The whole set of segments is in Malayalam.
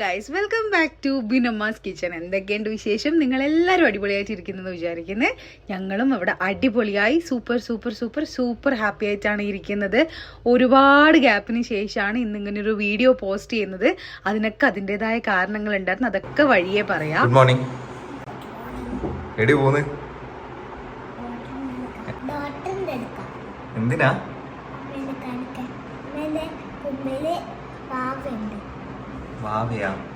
Guys welcome back to Binamma's kitchen എന്തൊക്കെയുണ്ട് വിശേഷം? നിങ്ങൾ എല്ലാവരും അടിപൊളിയായിട്ട് ഇരിക്കുന്നെന്ന് വിചാരിക്കുന്നത് ഞങ്ങളും ഇവിടെ അടിപൊളിയായി super super super super happy ആയിട്ടാണ് ഇരിക്കുന്നത്. ഒരുപാട് ഗ്യാപ്പിന് ശേഷമാണ് ഇന്ന് ഇങ്ങനെ ഒരു വീഡിയോ പോസ്റ്റ് ചെയ്യുന്നത്. അതിനൊക്കെ അതിന്റെതായ കാരണങ്ങൾ ഉണ്ടായിരുന്നു അതൊക്കെ വഴിയെ പറയാം. ഗുഡ് മോർണിംഗ് എടി പോന്ന്. എന്തിനാ? 搭配呀。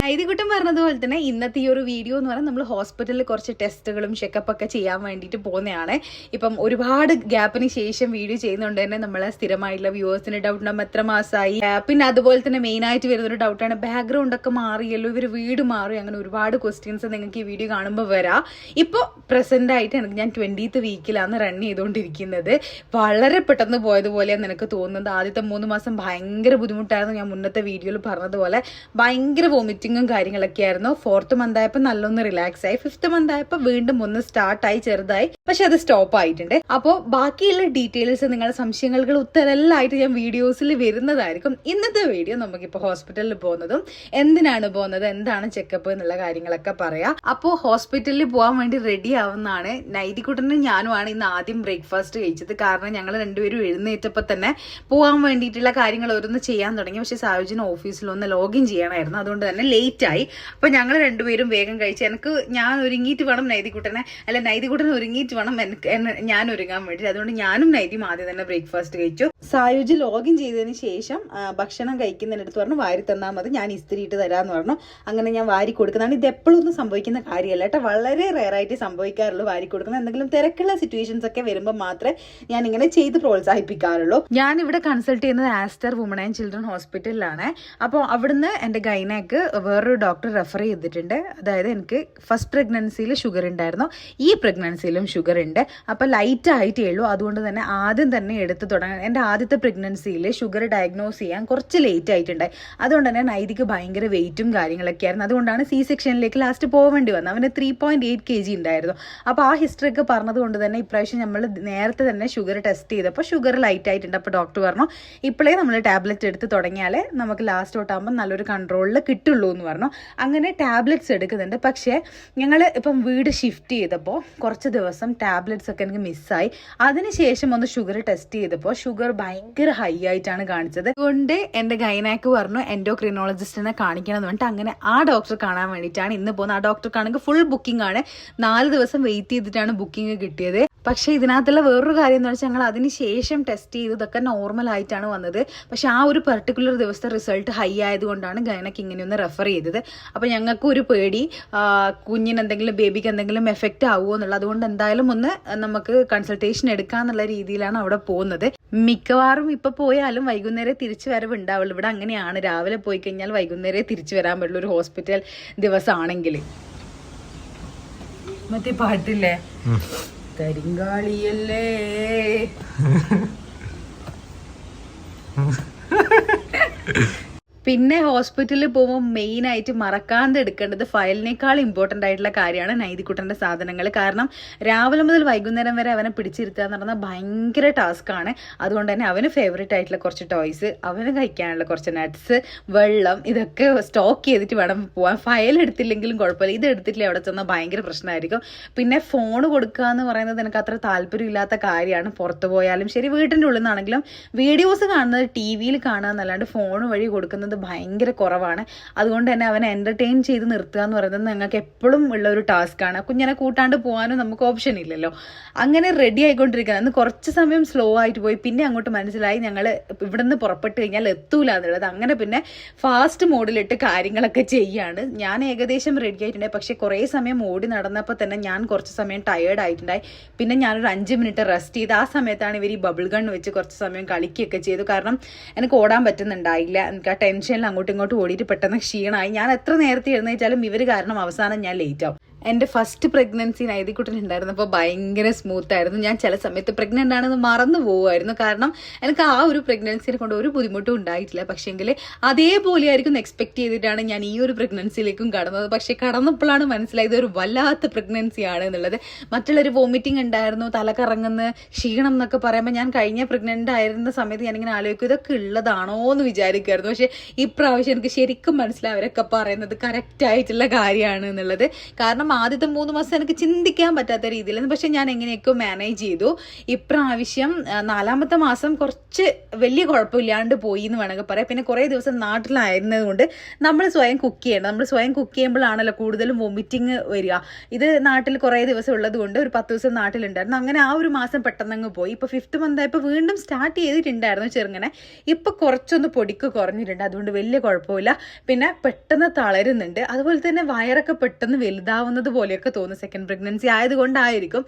നൈതികുട്ടം പറഞ്ഞതുപോലെ തന്നെ ഇന്നത്തെ ഈ ഒരു വീഡിയോ എന്ന് പറഞ്ഞാൽ നമ്മൾ ഹോസ്പിറ്റലിൽ കുറച്ച് ടെസ്റ്റുകളും ചെക്കപ്പ് ഒക്കെ ചെയ്യാൻ വേണ്ടിയിട്ട് പോകുന്നതാണ്. ഇപ്പം ഒരുപാട് ഗ്യാപ്പിന് ശേഷം വീഡിയോ ചെയ്യുന്നതുകൊണ്ട് തന്നെ നമ്മൾ സ്ഥിരമായിട്ടുള്ള വ്യൂവേഴ്സിന് ഡൗട്ട് ഉണ്ടാകും എത്ര മാസമായി. പിന്നെ അതുപോലെ തന്നെ മെയിൻ ആയിട്ട് വരുന്ന ഒരു ഡൗട്ടാണ് ബാക്ക്ഗ്രൗണ്ട് ഒക്കെ മാറിയല്ലോ ഇവർ വീട് മാറി അങ്ങനെ ഒരുപാട് ക്വസ്റ്റ്യൻസ് നിങ്ങൾക്ക് ഈ വീഡിയോ കാണുമ്പോൾ വരാം. ഇപ്പോൾ പ്രസന്റ് ആയിട്ട് എനിക്ക് ഞാൻ ട്വന്റീത്ത് വീക്കിലാണ് റൺ ചെയ്തുകൊണ്ടിരിക്കുന്നത് വളരെ പെട്ടെന്ന് പോയതുപോലെയാണ് നിനക്ക് തോന്നുന്നത്. ആദ്യത്തെ മൂന്ന് മാസം ഭയങ്കര ബുദ്ധിമുട്ടായിരുന്നു ഞാൻ മുന്നത്തെ വീഡിയോയിൽ പറഞ്ഞതുപോലെ ഭയങ്കര വോമിറ്റിങ്ങും കാര്യങ്ങളൊക്കെ ആയിരുന്നു. ഫോർത്ത് മന്ത് ആയപ്പോൾ നല്ലൊന്ന് റിലാക്സ് ആയി. ഫിഫ്ത്ത് മന്ത് ആയപ്പോൾ വീണ്ടും ഒന്ന് സ്റ്റാർട്ടായി ചെറുതായി. പക്ഷെ അത് സ്റ്റോപ്പ് ആയിട്ടുണ്ട്. അപ്പോൾ ബാക്കിയുള്ള ഡീറ്റെയിൽസ് നിങ്ങളുടെ സംശയങ്ങൾക്ക് ഉത്തരമെല്ലാമായിട്ട് ഞാൻ വീഡിയോസിൽ വരുന്നതായിരിക്കും. ഇന്നത്തെ വീഡിയോ നമുക്കിപ്പോൾ ഹോസ്പിറ്റലിൽ പോകുന്നതും എന്തിനാണ് പോകുന്നത് എന്താണ് ചെക്കപ്പ് എന്നുള്ള കാര്യങ്ങളൊക്കെ പറയാം. അപ്പോൾ ഹോസ്പിറ്റലിൽ പോകാൻ വേണ്ടി റെഡി ആവുന്നതാണ് നൈറ്റിക്കുട്ടനും ഞാനുമാണ് ഇന്ന് ആദ്യം ബ്രേക്ക്ഫാസ്റ്റ് കഴിച്ചത്. കാരണം ഞങ്ങൾ രണ്ടുപേരും എഴുന്നേറ്റപ്പോൾ തന്നെ പോകാൻ വേണ്ടിയിട്ടുള്ള കാര്യങ്ങൾ ഓരോന്ന് ചെയ്യാൻ തുടങ്ങി. പക്ഷെ സായുജിന് ഓഫീസിൽ ഒന്ന് ലോഗിൻ ചെയ്യണമായിരുന്നു. അതുകൊണ്ട് തന്നെ ലേറ്റ് ആയി. അപ്പോൾ ഞങ്ങൾ രണ്ടുപേരും വേഗം കഴിച്ച് എനിക്ക് ഞാൻ ഒരുങ്ങിയിട്ട് വേണം നൈതികുട്ടനെ അല്ല നൈതികുട്ടനെ ഒരുങ്ങിയിട്ട് വേണം എനിക്ക് ഞാൻ ഒരുങ്ങാൻ വേണ്ടി അതുകൊണ്ട് ഞാനും നൈതിയും ആദ്യം തന്നെ ബ്രേക്ക്ഫാസ്റ്റ് കഴിച്ചു. സായുജ് ലോഗിൻ ചെയ്തതിന് ശേഷം ഭക്ഷണം കഴിക്കുന്നതിനടുത്ത് പറഞ്ഞു വാരി തന്നാൽ മതി ഞാൻ ഇസ്തിരി ഇട്ട് തരാമെന്ന് പറഞ്ഞു. അങ്ങനെ ഞാൻ വാരി കൊടുക്കുന്നതാണ്. ഇത് എപ്പോഴും ഒന്നും സംഭവിക്കുന്ന കാര്യമല്ല കേട്ടോ. വളരെ റെയറായിട്ട് സംഭവിക്കാറുള്ളൂ വാരി കൊടുക്കുന്നത്. എന്തെങ്കിലും തിരക്കുള്ള സിറ്റുവേഷൻസ് ഒക്കെ വരുമ്പോൾ മാത്രമേ ഞാൻ ഇങ്ങനെ ചെയ്ത് പ്രോത്സാഹിപ്പിക്കാറുള്ളൂ. ഞാൻ ഇവിടെ കൺസൾട്ട് ചെയ്യുന്നത് ആസ്റ്റർ വുമൺ ആൻഡ് ചിൽഡ്രൻ ഹോസ്പിറ്റലിലാണ് അപ്പോൾ അവിടുന്ന് എന്റെ ഗൈനക്ക് വേറൊരു ഡോക്ടർ റെഫർ ചെയ്തിട്ടുണ്ട്. അതായത് എനിക്ക് ഫസ്റ്റ് പ്രഗ്നൻസിയിൽ ഷുഗർ ഉണ്ടായിരുന്നു. ഈ പ്രഗ്നൻസിയിലും ഷുഗർ ഉണ്ട്. അപ്പോൾ ലൈറ്റ് ആയിട്ടേ ഉള്ളൂ. അതുകൊണ്ട് തന്നെ ആദ്യം തന്നെ എടുത്ത് തുടങ്ങാൻ എന്റെ ആദ്യത്തെ പ്രഗ്നൻസിയിൽ ഷുഗർ ഡയഗ്നോസ് ചെയ്യാൻ കുറച്ച് ലേറ്റ് ആയിട്ടുണ്ടായി അതുകൊണ്ട് തന്നെ നൈതിക്ക് ഭയങ്കര വെയിറ്റും കാര്യങ്ങളൊക്കെ ആയിരുന്നു അതുകൊണ്ടാണ് സി സെക്ഷനിലേക്ക് ലാസ്റ്റ് പോവേണ്ടി വന്നത്. അവന് three point eight K G ഉണ്ടായിരുന്നു. അപ്പോൾ ആ ഹിസ്റ്ററി ഒക്കെ പറഞ്ഞത് കൊണ്ട് തന്നെ ഇപ്രാവശ്യം നമ്മൾ നേരത്തെ തന്നെ ഷുഗർ ടെസ്റ്റ് ചെയ്തപ്പോൾ ഷുഗർ ലൈറ്റ് ആയിട്ടുണ്ട്. അപ്പോൾ ഡോക്ടർ പറഞ്ഞു ഇപ്പോഴേ നമ്മൾ ടാബ്ലറ്റ് എടുത്ത് തുടങ്ങിയാലേ നമുക്ക് ലാസ്റ്റ് തൊട്ടാകുമ്പോൾ നല്ലൊരു കൺട്രോളിൽ കിട്ടുള്ളൂ എന്ന് പറഞ്ഞു. അങ്ങനെ ടാബ്ലറ്റ്സ് എടുക്കുന്നുണ്ട്. പക്ഷേ ഞങ്ങൾ ഇപ്പം വീട് ഷിഫ്റ്റ് ചെയ്തപ്പോൾ കുറച്ച് ദിവസം ടാബ്ലറ്റ്സ് ഒക്കെ എനിക്ക് മിസ്സായി അതിനുശേഷം ഒന്ന് ഷുഗർ ടെസ്റ്റ് ചെയ്തപ്പോൾ ഷുഗർ ഭയങ്കര ഹൈ ആയിട്ടാണ് കാണിച്ചത്. അതുകൊണ്ട് എന്റെ ഗൈനാക്ക് പറഞ്ഞു എൻഡോക്രിനോളജിസ്റ്റിനെ കാണിക്കണം എന്ന് പറഞ്ഞിട്ട് അങ്ങനെ ആ ഡോക്ടർ കാണാൻ വേണ്ടിയിട്ടാണ് ഇന്ന് പോകുന്നത്. ആ ഡോക്ടർ കാണുമ്പോൾ ഫുൾ ബുക്കിംഗ് ആണ്. നാല് ദിവസം വെയിറ്റ് ചെയ്തിട്ടാണ് ബുക്കിംഗ് കിട്ടിയത്. പക്ഷേ ഇതിനകത്തുള്ള വേറൊരു കാര്യം എന്ന് വെച്ചാൽ ഞങ്ങൾ അതിന് ശേഷം ടെസ്റ്റ് ചെയ്തതൊക്കെ നോർമൽ ആയിട്ടാണ് വന്നത്. പക്ഷേ ആ ഒരു പെർട്ടിക്കുലർ ദിവസത്തെ റിസൾട്ട് ഹൈ ആയതുകൊണ്ടാണ് ഗൈനക്ക് ഇങ്ങനെയൊന്ന് റെഫർ ചെയ്തത്. അപ്പോൾ ഞങ്ങൾക്ക് ഒരു പേടി ആ, കുഞ്ഞിന് എന്തെങ്കിലും ബേബിക്ക് എന്തെങ്കിലും എഫക്റ്റ് ആവുമോ എന്നുള്ളത്. അതുകൊണ്ട് എന്തായാലും ഒന്ന് നമുക്ക് കൺസൾട്ടേഷൻ എടുക്കാന്നുള്ള രീതിയിലാണ് അവിടെ പോകുന്നത്. മിക്കവാറും ഇപ്പം പോയാലും വൈകുന്നേരം തിരിച്ചു വരവ് ഉണ്ടാവുള്ളൂ ഇവിടെ അങ്ങനെയാണ്. രാവിലെ പോയി കഴിഞ്ഞാൽ വൈകുന്നേരം തിരിച്ചു വരാൻ പറ്റുള്ളൂ ഒരു ഹോസ്പിറ്റൽ ദിവസമാണെങ്കിൽ. മറ്റേ പാട്ടില്ലേ? കരിങ്കാളിയല്ലേ? പിന്നെ ഹോസ്പിറ്റലിൽ പോകുമ്പോൾ മെയിൻ ആയിട്ട് മറക്കാതെ എടുക്കേണ്ടത് ഫയലിനേക്കാൾ ഇമ്പോർട്ടന്റ് ആയിട്ടുള്ള കാര്യമാണ് നൈതികുട്ടന്റെ സാധനങ്ങൾ. കാരണം രാവിലെ മുതൽ വൈകുന്നേരം വരെ അവനെ പിടിച്ചിരുത്തുക എന്ന് പറഞ്ഞാൽ ഭയങ്കര ടാസ്ക്കാണ് അതുകൊണ്ട് തന്നെ അവന് ഫേവറേറ്റ് ആയിട്ടുള്ള കുറച്ച് ടോയ്സ് അവന് കഴിക്കാനുള്ള കുറച്ച് നട്ട്സ് വെള്ളം ഇതൊക്കെ സ്റ്റോക്ക് ചെയ്തിട്ട് വേണം പോകാൻ ഫയൽ എടുത്തില്ലെങ്കിലും കുഴപ്പമില്ല. ഇത് എടുത്തിട്ടില്ല അവിടെ ചെന്നാൽ ഭയങ്കര പ്രശ്നമായിരിക്കും. പിന്നെ ഫോൺ കൊടുക്കുക എന്ന് പറയുന്നത് എനിക്ക് അത്ര താല്പര്യമില്ലാത്ത കാര്യമാണ്. പുറത്ത് പോയാലും ശരി വീട്ടിന്റെ ഉള്ളിൽ നിന്നാണെങ്കിലും വീഡിയോസ് കാണുന്നത് ടി വിയിൽ കാണുക എന്നല്ലാണ്ട് ഫോൺ വഴി കൊടുക്കുന്നത് ഭയങ്കര കുറവാണ്. അതുകൊണ്ട് തന്നെ അവനെ എന്റർടൈൻ ചെയ്ത് നിർത്തുക എന്ന് പറയുന്നത് ഞങ്ങൾക്ക് എപ്പോഴും ഉള്ള ഒരു ടാസ്ക്കാണ് കുഞ്ഞിനെ കൂട്ടാണ്ട് പോകാനും നമുക്ക് ഓപ്ഷൻ ഇല്ലല്ലോ. അങ്ങനെ റെഡി ആയിക്കൊണ്ടിരിക്കുന്നത് അന്ന് കുറച്ച് സമയം സ്ലോ ആയിട്ട് പോയി. പിന്നെ അങ്ങോട്ട് മനസ്സിലായി ഞങ്ങൾ ഇവിടെ നിന്ന് പുറപ്പെട്ട് കഴിഞ്ഞാൽ എത്തൂല എന്നുള്ളത്. അങ്ങനെ പിന്നെ ഫാസ്റ്റ് മോഡിലിട്ട് കാര്യങ്ങളൊക്കെ ചെയ്യാണ്. ഞാൻ ഏകദേശം റെഡി ആയിട്ടുണ്ടായി പക്ഷേ കുറേ സമയം ഓടി നടന്നപ്പോൾ തന്നെ ഞാൻ കുറച്ച് സമയം ടയേർഡ് ആയിട്ടുണ്ടായി. പിന്നെ ഞാനൊരു അഞ്ച് മിനിറ്റ് റെസ്റ്റ് ചെയ്ത് ആ സമയത്താണ് ഇവർ ഈ ബബിൾ ഗൺ വെച്ച് കുറച്ച് സമയം കളിക്കുകയൊക്കെ ചെയ്തു. കാരണം എനിക്ക് ഓടാൻ പറ്റുന്നുണ്ടായില്ല. എനിക്ക് ആ ടെൻഷനിൽ അങ്ങോട്ടും ഇങ്ങോട്ടും ഓടിയിട്ട് പെട്ടെന്ന് ക്ഷീണമായി ഞാൻ എത്ര നേരത്തെ എഴുന്നേറ്റാലും ഇവർ കാരണം അവസാനം ഞാൻ ലേറ്റ് ആവും. എന്റെ ഫസ്റ്റ് പ്രഗ്നൻസി നൈതിക്കുട്ടൻ ഉണ്ടായിരുന്നപ്പോൾ ഭയങ്കര സ്മൂത്ത് ആയിരുന്നു. ഞാൻ ചില സമയത്ത് പ്രഗ്നന്റ് ആണെന്ന് മറന്നു പോകുമായിരുന്നു കാരണം എനിക്ക് ആ ഒരു പ്രഗ്നൻസിനെ കൊണ്ട് ഒരു ബുദ്ധിമുട്ടും ഉണ്ടായിട്ടില്ല. പക്ഷേങ്കിൽ അതേപോലെ ആയിരിക്കും എക്സ്പെക്ട് ചെയ്തിട്ടാണ് ഞാൻ ഈ ഒരു പ്രഗ്നൻസിയിലേക്കും കടന്നത്. പക്ഷേ കടന്നപ്പോഴാണ് മനസ്സിലായത് ഒരു വല്ലാത്ത പ്രഗ്നൻസി ആണ് എന്നുള്ളത്. മറ്റുള്ളൊരു വോമിറ്റിംഗ് ഉണ്ടായിരുന്നു തല കറങ്ങുന്ന ക്ഷീണം എന്നൊക്കെ പറയുമ്പോൾ ഞാൻ കഴിഞ്ഞ പ്രഗ്നന്റ് ആയിരുന്ന സമയത്ത് ഞാനിങ്ങനെ ആലോചിക്കും ഇതൊക്കെ ഉള്ളതാണോ എന്ന് വിചാരിക്കുമായിരുന്നു പക്ഷേ ഇപ്രാവശ്യം എനിക്ക് ശരിക്കും മനസ്സിലായി അവരൊക്കെ പറയുന്നത് കറക്റ്റ് ആയിട്ടുള്ള കാര്യമാണ് എന്നുള്ളത്. കാരണം ആദ്യത്തെ മൂന്ന് മാസം എനിക്ക് ചിന്തിക്കാൻ പറ്റാത്ത രീതിയിലായിരുന്നു. പക്ഷെ ഞാൻ എങ്ങനെയൊക്കെ മാനേജ് ചെയ്തു. ഇപ്രാവശ്യം നാലാമത്തെ മാസം കുറച്ച് വലിയ കുഴപ്പമില്ലാണ്ട് പോയി എന്ന് വേണമെങ്കിൽ പറയാം. പിന്നെ കുറേ ദിവസം നാട്ടിലായിരുന്നത് കൊണ്ട് നമ്മൾ സ്വയം കുക്ക് ചെയ്യണം. നമ്മൾ സ്വയം കുക്ക് ചെയ്യുമ്പോഴാണല്ലോ കൂടുതലും വൊമിറ്റിങ് വരിക. ഇത് നാട്ടിൽ കുറേ ദിവസം ഉള്ളത് കൊണ്ട് ഒരു പത്ത് ദിവസം നാട്ടിലുണ്ടായിരുന്നു. അങ്ങനെ ആ ഒരു മാസം പെട്ടെന്നങ്ങ് പോയി. ഇപ്പോൾ ഫിഫ്ത്ത് മന്ത് ആയപ്പോൾ വീണ്ടും സ്റ്റാർട്ട് ചെയ്തിട്ടുണ്ടായിരുന്നു ചെറുങ്ങനെ. ഇപ്പോൾ കുറച്ചൊന്ന് പൊടിക്ക് കുറഞ്ഞിട്ടുണ്ട്. അതുകൊണ്ട് വലിയ കുഴപ്പമില്ല. പിന്നെ പെട്ടെന്ന് തളരുന്നുണ്ട്. അതുപോലെ തന്നെ വയറൊക്കെ പെട്ടെന്ന് വലുതാവുന്നത് പോലെയൊക്കെ തോന്നും സെക്കൻഡ് പ്രഗ്നൻസി ആയതുകൊണ്ടായിരിക്കും.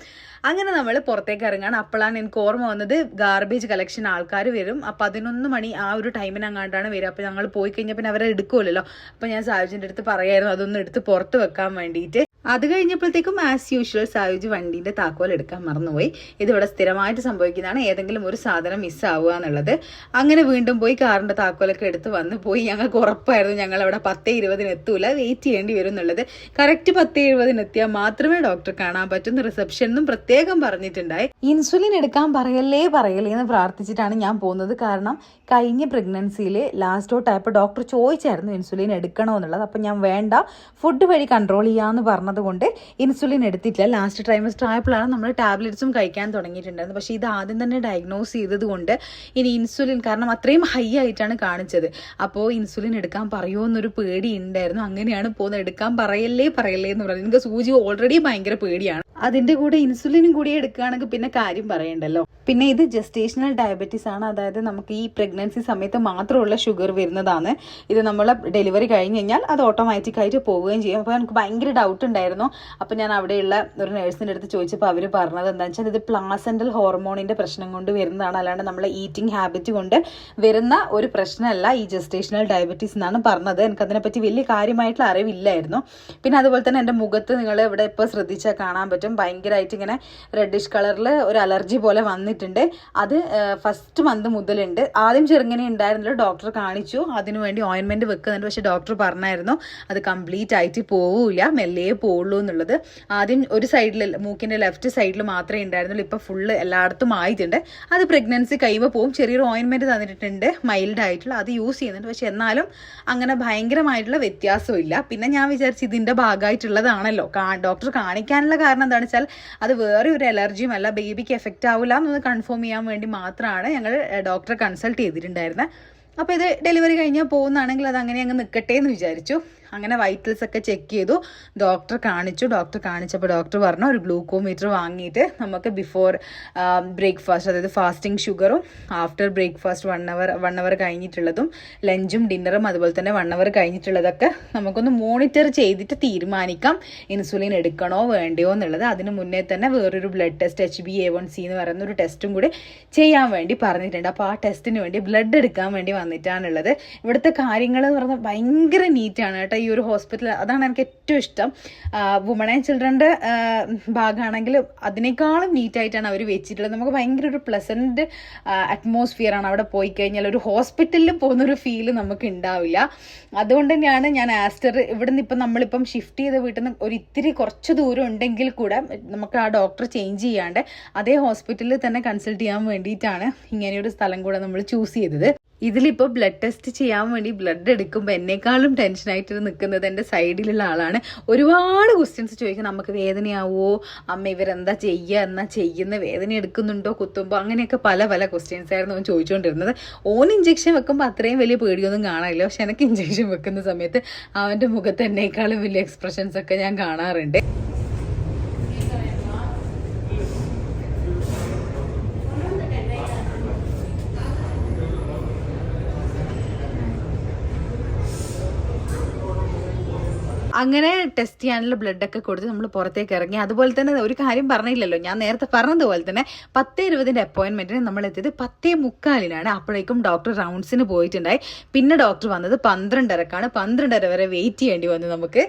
അങ്ങനെ നമ്മൾ പുറത്തേക്ക് ഇറങ്ങാണ്. അപ്പോഴാണ് എനിക്ക് ഓർമ്മ വന്നത് ഗാർബേജ് കളക്ഷൻ ആൾക്കാർ വരും. അപ്പം പതിനൊന്ന് മണി ആ ഒരു ടൈമിനങ്ങാണ്ടാണ് വരിക. അപ്പോൾ ഞങ്ങൾ പോയി കഴിഞ്ഞാൽ പിന്നെ അവരെ എടുക്കുമല്ലോ അപ്പോൾ ഞാൻ സാഹചര്യം അടുത്ത് പറയായിരുന്നു അതൊന്ന് എടുത്ത് പുറത്ത് വെക്കാൻ വേണ്ടിയിട്ട്. അത് കഴിഞ്ഞപ്പോഴത്തേക്കും ആസ് യൂഷ്വൽ സായുജ് വണ്ടീന്റെ താക്കോൽ എടുക്കാൻ മറന്നുപോയി. ഇതിവിടെ സ്ഥിരമായിട്ട് സംഭവിക്കുന്നതാണ് ഏതെങ്കിലും ഒരു സാധനം മിസ്സാവുക എന്നുള്ളത്. അങ്ങനെ വീണ്ടും പോയി കാറിന്റെ താക്കോലൊക്കെ എടുത്ത് വന്ന് പോയി. ഞങ്ങൾക്ക് ഉറപ്പായിരുന്നു ഞങ്ങൾ അവിടെ പത്തേ ഇരുപതിന് എത്തൂല. വെയിറ്റ് ചെയ്യേണ്ടി വരും എന്നുള്ളത്. കറക്റ്റ് പത്തേ ഇരുപതിന് എത്തിയാൽ മാത്രമേ ഡോക്ടർ കാണാൻ പറ്റുന്ന റിസപ്ഷൻ എന്നും പ്രത്യേകം പറഞ്ഞിട്ടുണ്ടായി. ഇൻസുലിൻ എടുക്കാൻ പറയല്ലേ പറയല്ലേ എന്ന് പ്രാർത്ഥിച്ചിട്ടാണ് ഞാൻ പോകുന്നത്. കാരണം കഴിഞ്ഞ പ്രഗ്നൻസിയിൽ ലാസ്റ്റ് ഔട്ട് ആയപ്പോൾ ഡോക്ടർ ചോദിച്ചായിരുന്നു ഇൻസുലിൻ എടുക്കണോ എന്നുള്ളത്. അപ്പം ഞാൻ വേണ്ട ഫുഡ് വഴി കൺട്രോൾ ചെയ്യാമെന്ന് പറഞ്ഞത് കൊണ്ട് ഇൻസുലിൻ എടുത്തിട്ടില്ല. ലാസ്റ്റ് ട്രൈമസ്റ്റർ ആയപ്പോഴാണ് നമ്മൾ ടാബ്ലറ്റ്സും കഴിക്കാൻ തുടങ്ങിയിട്ടുണ്ടായിരുന്നത്. പക്ഷേ ഇത് ആദ്യം തന്നെ ഡയഗ്നോസ് ചെയ്തതുകൊണ്ട് ഇനി ഇൻസുലിൻ കാരണം അത്രയും ഹൈ ആയിട്ടാണ് കാണിച്ചത്. അപ്പോൾ ഇൻസുലിൻ എടുക്കാൻ പറയുമോ എന്നൊരു പേടി ഉണ്ടായിരുന്നു. അങ്ങനെയാണ് പോകുന്നത് എടുക്കാൻ പറയല്ലേ പറയല്ലേ എന്ന് പറയുന്നത് എനിക്ക് സൂചി ഓൾറെഡി ഭയങ്കര പേടിയാണ്. അതിന്റെ കൂടെ ഇൻസുലിനും കൂടി എടുക്കുകയാണെങ്കിൽ പിന്നെ കാര്യം പറയണ്ടല്ലോ. പിന്നെ ഇത് ജസ്റ്റേഷണൽ ഡയബറ്റീസ് ആണ്. അതായത് നമുക്ക് ഈ പ്രഗ്നൻസി സമയത്ത് മാത്രമുള്ള ഷുഗർ വരുന്നതാണ്. ഇത് നമ്മൾ ഡെലിവറി കഴിഞ്ഞ് കഴിഞ്ഞാൽ അത് ഓട്ടോമാറ്റിക്കായിട്ട് പോവുകയും ചെയ്യും. അപ്പോൾ എനിക്ക് ഭയങ്കര ഡൗട്ട് അപ്പോൾ ഞാൻ അവിടെയുള്ള ഒരു നേഴ്സിന്റെ അടുത്ത് ചോദിച്ചപ്പോൾ അവർ പറഞ്ഞത് എന്താണെന്ന് വെച്ചാൽ ഇത് പ്ലാസെന്റൽ ഹോർമോണിന്റെ പ്രശ്നം കൊണ്ട് വരുന്നതാണ്. അല്ലാണ്ട് നമ്മളെ ഈറ്റിംഗ് ഹാബിറ്റ് കൊണ്ട് വരുന്ന ഒരു പ്രശ്നമല്ല ഈ ജസ്റ്റേഷണൽ ഡയബറ്റീസ് എന്നാണ് പറഞ്ഞത്. എനിക്കതിനെപ്പറ്റി വലിയ കാര്യമായിട്ടുള്ള അറിവില്ലായിരുന്നു. പിന്നെ അതുപോലെ തന്നെ എന്റെ മുഖത്ത് നിങ്ങൾ ഇവിടെ ഇപ്പോൾ ശ്രദ്ധിച്ചാൽ കാണാൻ പറ്റും. ഭയങ്കരമായിട്ട് ഇങ്ങനെ റെഡിഷ് കളറിൽ ഒരു അലർജി പോലെ വന്നിട്ടുണ്ട്. അത് ഫസ്റ്റ് മന്ത് മുതലുണ്ട്. ആദ്യം ചെറുങ്ങനെ ഉണ്ടായിരുന്നില്ല ഡോക്ടർ കാണിച്ചു. അതിനുവേണ്ടി ഓയിൻമെന്റ് വെക്കുന്നുണ്ട്. പക്ഷേ ഡോക്ടർ പറഞ്ഞായിരുന്നു അത് കംപ്ലീറ്റ് ആയിട്ട് പോവില്ല. മെല്ലേ പോവുള്ളൂ എന്നുള്ളത്. ആദ്യം ഒരു സൈഡിൽ മൂക്കിന്റെ ലെഫ്റ്റ് സൈഡിൽ മാത്രമേ ഉണ്ടായിരുന്നുള്ളൂ. ഇപ്പോൾ ഫുള്ള് എല്ലായിടത്തും ആയിട്ടുണ്ട്. അത് പ്രഗ്നൻസി കഴിയുമ്പോൾ പോകും ചെറിയൊരു ഓയിൻമെന്റ് തന്നിട്ടുണ്ട്. മൈൽഡ് ആയിട്ടുള്ള. അത് യൂസ് ചെയ്യുന്നുണ്ട്. പക്ഷെ എന്നാലും അങ്ങനെ ഭയങ്കരമായിട്ടുള്ള വ്യത്യാസമില്ല. പിന്നെ ഞാൻ വിചാരിച്ചു ഇതിന്റെ ഭാഗമായിട്ടുള്ളതാണല്ലോ. ഡോക്ടർ കാണിക്കാനുള്ള കാരണം എന്താണെന്ന് വെച്ചാൽ അത് വേറെ ഒരു അലർജിയും അല്ല ബേബിക്ക് എഫക്റ്റ് ആവില്ല എന്നൊന്ന് കൺഫേം ചെയ്യാൻ വേണ്ടി മാത്രമാണ് ഞങ്ങൾ ഡോക്ടറെ കൺസൾട്ട് ചെയ്തിട്ടുണ്ടായിരുന്നത്. അപ്പോൾ ഇത് ഡെലിവറി കഴിഞ്ഞാൽ പോകുന്നതാണെങ്കിൽ അത് അങ്ങനെ അങ്ങ് നിൽക്കട്ടെ എന്ന് വിചാരിച്ചു. അങ്ങനെ വൈറ്റൽസ് ഒക്കെ ചെക്ക് ചെയ്തു. ഡോക്ടർ കാണിച്ചു. ഡോക്ടർ കാണിച്ചപ്പോൾ ഡോക്ടർ പറഞ്ഞു ഒരു ഗ്ലൂക്കോമീറ്റർ വാങ്ങിയിട്ട് നമുക്ക് ബിഫോർ ബ്രേക്ക്ഫാസ്റ്റ് അതായത് ഫാസ്റ്റിംഗ് ഷുഗറും after breakfast one hour one hour കഴിഞ്ഞിട്ടുള്ളതും ലഞ്ചും ഡിന്നറും അതുപോലെ തന്നെ വൺ അവർ കഴിഞ്ഞിട്ടുള്ളതൊക്കെ നമുക്കൊന്ന് മോണിറ്റർ ചെയ്തിട്ട് തീരുമാനിക്കാം. ഇൻസുലിൻ എടുക്കണോ വേണ്ടയോ എന്നുള്ളത്. അതിന് മുന്നേ തന്നെ വേറൊരു blood test H B A one C എന്ന് പറയുന്ന ഒരു ടെസ്റ്റും കൂടി ചെയ്യാൻ വേണ്ടി പറഞ്ഞിട്ടുണ്ട്. അപ്പോൾ ആ ടെസ്റ്റിന് വേണ്ടി ബ്ലഡ് എടുക്കാൻ വേണ്ടി വന്നിട്ടാണുള്ളത്. ഇവിടുത്തെ കാര്യങ്ങൾ എന്ന് പറഞ്ഞാൽ ഭയങ്കര നീറ്റാണ് കേട്ടോ. ഈ ഒരു ഹോസ്പിറ്റൽ അതാണ് എനിക്ക് ഏറ്റവും ഇഷ്ടം. വുമൺ ആൻഡ് ചിൽഡ്രന്റെ ഭാഗമാണെങ്കിൽ അതിനേക്കാളും നീറ്റായിട്ടാണ് അവർ വെച്ചിട്ടുള്ളത്. നമുക്ക് ഭയങ്കര ഒരു പ്ലസന്റ് അറ്റ്മോസ്ഫിയർ ആണ് അവിടെ പോയി കഴിഞ്ഞാൽ ഒരു ഹോസ്പിറ്റലിൽ പോകുന്ന ഒരു ഫീൽ നമുക്ക് ഉണ്ടാവില്ല. അതുകൊണ്ട് തന്നെയാണ് ഞാൻ ആസ്റ്റർ ഇവിടെ നിന്ന് ഇപ്പം നമ്മളിപ്പം ഷിഫ്റ്റ് ചെയ്ത വീട്ടിൽ നിന്ന് ഒരു ഇത്തിരി കുറച്ച് ദൂരം ഉണ്ടെങ്കിൽ കൂടെ നമുക്ക് ആ ഡോക്ടർ ചേഞ്ച് ചെയ്യാണ്ട് അതേ ഹോസ്പിറ്റലിൽ തന്നെ കൺസൾട്ട് ചെയ്യാൻ വേണ്ടിയിട്ടാണ് ഇങ്ങനെയൊരു സ്ഥലം കൂടെ നമ്മൾ ചൂസ് ചെയ്തത്. ഇതിലിപ്പോൾ ബ്ലഡ് ടെസ്റ്റ് ചെയ്യാൻ വേണ്ടി ബ്ലഡ് എടുക്കുമ്പോൾ എന്നെക്കാളും ടെൻഷനായിട്ട് നിൽക്കുന്നത് എന്റെ സൈഡിലുള്ള ആളാണ്. ഒരുപാട് ക്വസ്റ്റ്യൻസ് ചോദിക്കും. നമുക്ക് വേദനയാവോ? അമ്മ ഇവരെന്താ ചെയ്യുക എന്നാ ചെയ്യുന്ന? വേദന എടുക്കുന്നുണ്ടോ? കുത്തുമ്പോൾ അങ്ങനെയൊക്കെ പല പല ക്വസ്റ്റ്യൻസ് ആയിരുന്നു അവൻ ചോദിച്ചുകൊണ്ടിരുന്നത് ഓൻ ഇഞ്ചെക്ഷൻ വെക്കുമ്പോൾ അത്രയും വലിയ പേടിയൊന്നും കാണാനില്ല. പക്ഷെ എനിക്ക് ഇഞ്ചെക്ഷൻ വെക്കുന്ന സമയത്ത് അവന്റെ മുഖത്ത് എന്നേക്കാളും വലിയ എക്സ്പ്രഷൻസ് ഒക്കെ ഞാൻ കാണാറുണ്ട്. അങ്ങനെ ടെസ്റ്റ് ചെയ്യാനുള്ള ബ്ലഡ് ഒക്കെ കൊടുത്ത് നമ്മൾ പുറത്തേക്ക് ഇറങ്ങി. അതുപോലെ തന്നെ ഒരു കാര്യം പറഞ്ഞില്ലല്ലോ ഞാൻ നേരത്തെ പറഞ്ഞതുപോലെ തന്നെ പത്ത് ഇരുപതിന്റെ അപ്പോയിൻമെന്റിന് നമ്മൾ എത്തിയത് പത്തേ മുക്കാലിനാണ്. അപ്പോഴേക്കും ഡോക്ടർ റൗണ്ട്സിന് പോയിട്ടുണ്ടായി. പിന്നെ ഡോക്ടർ വന്നത് പന്ത്രണ്ടരക്കാണ്. പന്ത്രണ്ടര വരെ വെയിറ്റ് ചെയ്യേണ്ടി വന്നു നമുക്ക്.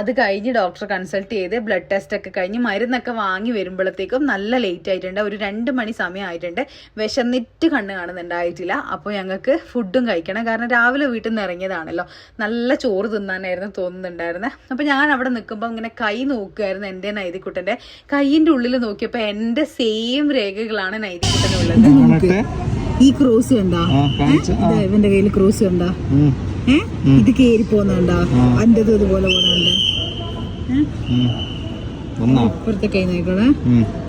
അത് കഴിഞ്ഞ് ഡോക്ടർ കൺസൾട്ട് ചെയ്ത് ബ്ലഡ് ടെസ്റ്റ് ഒക്കെ കഴിഞ്ഞ് മരുന്നൊക്കെ വാങ്ങി വരുമ്പോഴത്തേക്കും നല്ല ലേറ്റ് ആയിട്ടുണ്ട്. ഒരു രണ്ട് മണി സമയമായിട്ടുണ്ട് വിശന്നിട്ട് കണ്ണ് കാണുന്നുണ്ടായിട്ടില്ല. അപ്പോൾ ഞങ്ങൾക്ക് ഫുഡും കഴിക്കണം. കാരണം രാവിലെ വീട്ടിൽ നിന്ന് ഇറങ്ങിയതാണല്ലോ. നല്ല ചോറ് തിന്നാനായിരുന്നു തോന്നുന്നുണ്ടായിരുന്നത് അപ്പോൾ ഞാൻ അവിടെ നിൽക്കുമ്പോൾ ഇങ്ങനെ കൈ നോക്കുമായിരുന്നു എന്റെ നൈതിക്കുട്ടന്റെ. കൈയിന്റെ ഉള്ളിൽ നോക്കിയപ്പോൾ എന്റെ സെയിം രേഖകളാണ് നൈതിക്കുട്ടനുള്ളത് ഈ ക്രോസ് കണ്ടാ? ഇവന്റെ കയ്യിൽ ക്രോസ് കണ്ടാ? ഏ? ഇത് കേറി പോന്നുണ്ടാ? അന്റെതും ഇതുപോലെ പോകുന്നുണ്ട് ഇപ്പുറത്തെ കൈ നോക്കണേ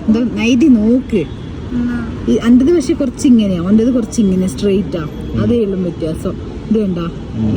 എന്തോ നൈതി നോക്ക്. ഈ അന്റെത് പക്ഷെ കുറച്ച് ഇങ്ങനെയാ അവന്റെത് കുറച്ച് ഇങ്ങനെ സ്ട്രെയിറ്റാ. അതേ ഉള്ളു വ്യത്യാസം. ഇത് കണ്ടാ?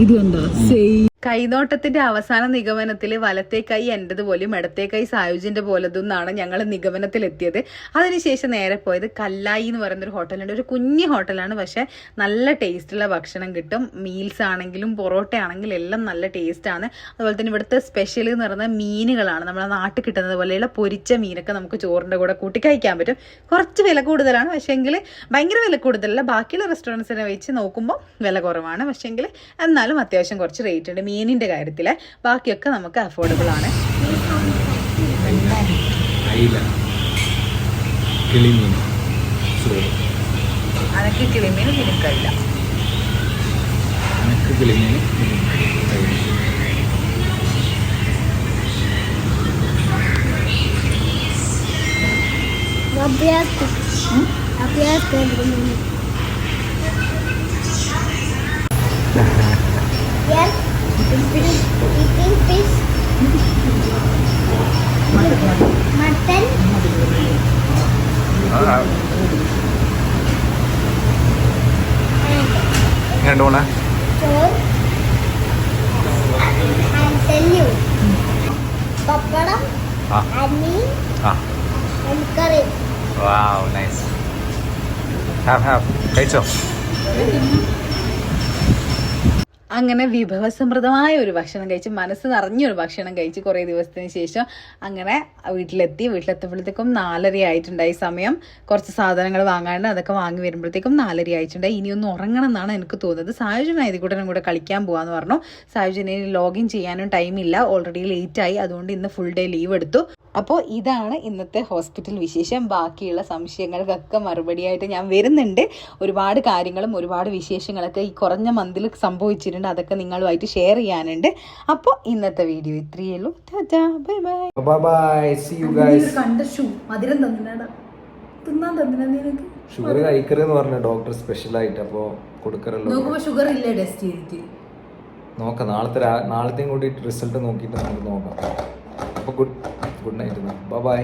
ഇത് കണ്ടാ? സെയിം കൈനോട്ടത്തിന്റെ അവസാന നിഗമനത്തിൽ വലത്തെ കൈ എന്റെത് പോലെയും ഇടത്തെ കൈ സായുജിന്റെ പോലതെന്നാണ് ഞങ്ങൾ നിഗമനത്തിലെത്തിയത്. അതിനുശേഷം നേരെ പോയത് കല്ലായി എന്ന് പറയുന്ന ഒരു ഹോട്ടലുണ്ട്. ഒരു കുഞ്ഞു ഹോട്ടലാണ്. പക്ഷെ നല്ല ടേസ്റ്റുള്ള ഭക്ഷണം കിട്ടും. മീൽസ് ആണെങ്കിലും പൊറോട്ട ആണെങ്കിലും എല്ലാം നല്ല ടേസ്റ്റാണ് അതുപോലെ തന്നെ ഇവിടുത്തെ സ്പെഷ്യൽ എന്ന് പറയുന്നത് മീനുകളാണ്. നമ്മളെ നാട്ടിൽ കിട്ടുന്നത് പോലെയുള്ള പൊരിച്ച മീനൊക്കെ നമുക്ക് ചോറിന്റെ കൂടെ കൂട്ടി കഴിക്കാൻ പറ്റും. കുറച്ച് വില കൂടുതലാണ്. പക്ഷേങ്കിൽ ഭയങ്കര വില കൂടുതലല്ല. ബാക്കിയുള്ള റെസ്റ്റോറന്റ്സിനെ വെച്ച് നോക്കുമ്പോൾ വില കുറവാണ്. പക്ഷേങ്കിൽ എന്നാലും അത്യാവശ്യം കുറച്ച് റേറ്റ് ഉണ്ട്. മീനിന്റെ കാര്യത്തിൽ ബാക്കിയൊക്കെ നമുക്ക് അഫോർഡബിൾ ആണ്. അനക്ക് കിളിമീൻ നിനക്കല്ല കിളിമീൻ Yes, Eating fish. Mutton. nghe đâu nè I'm telling you papadam ah. honey ah. and curry wow, nice have have kaicho അങ്ങനെ വിഭവസമൃദ്ധമായ ഒരു ഭക്ഷണം കഴിച്ച് മനസ്സ് നിറഞ്ഞൊരു ഭക്ഷണം കഴിച്ച് കുറേ ദിവസത്തിന് ശേഷം അങ്ങനെ വീട്ടിലെത്തി. വീട്ടിലെത്തുമ്പോഴത്തേക്കും നാലര ആയിട്ടുണ്ടായി സമയം. കുറച്ച് സാധനങ്ങൾ വാങ്ങാണ്ട് അതൊക്കെ വാങ്ങി വരുമ്പോഴത്തേക്കും നാലര ആയിട്ടുണ്ടായി. ഇനിയൊന്ന് ഉറങ്ങണം എന്നാണ് എനിക്ക് തോന്നുന്നത്. സായുജൻ ആയതിക്കൂട്ടനും കൂടെ കളിക്കാൻ പോകാന്ന് പറഞ്ഞു. സായുജനെ ലോഗിൻ ചെയ്യാനും ടൈമില്ല ഓൾറെഡി ലേറ്റ് ആയി. അതുകൊണ്ട് ഇന്ന് ഫുൾ ഡേ ലീവ് എടുത്തു. അപ്പോൾ ഇതാണ് ഇന്നത്തെ ഹോസ്പിറ്റൽ വിശേഷം. ബാക്കിയുള്ള സംശയങ്ങൾക്കൊക്കെ മറുപടിയായിട്ട് ഞാൻ വരുന്നുണ്ട്. ഒരുപാട് കാര്യങ്ങളും ഒരുപാട് വിശേഷങ്ങളൊക്കെ ഈ കുറഞ്ഞ മന്തിൽ സംഭവിച്ചിട്ടുണ്ട്. അതൊക്കെ നിങ്ങളുമായിട്ട് ഷെയർ ചെയ്യാനുണ്ട്. അപ്പോൾ ഇന്നത്തെ വീഡിയോ ഇത്രയേ ഉള്ളൂ. Bye bye bye bye see you guys കണ്ട ഷൂ മധുരം തന്നിനാടാ തിന്നാൻ തന്നിനാ നിനക്ക്. ഷുഗർ കഴിക്കരുതെന്ന് പറഞ്ഞു ഡോക്ടർ സ്പെഷ്യൽ ആയിട്ട് അപ്പോൾ കൊടുക്കറല്ലോ ഷുഗർ ഇല്ല ടെസ്റ്റ് ചെയ്തിട്ട്? നോക്കാം. നാളത്തെ നാളത്തെയും കൂടി റിസൾട്ട് നോക്കിയിട്ട് നമുക്ക് നോക്കാം. അപ്പോൾ good good night bye bye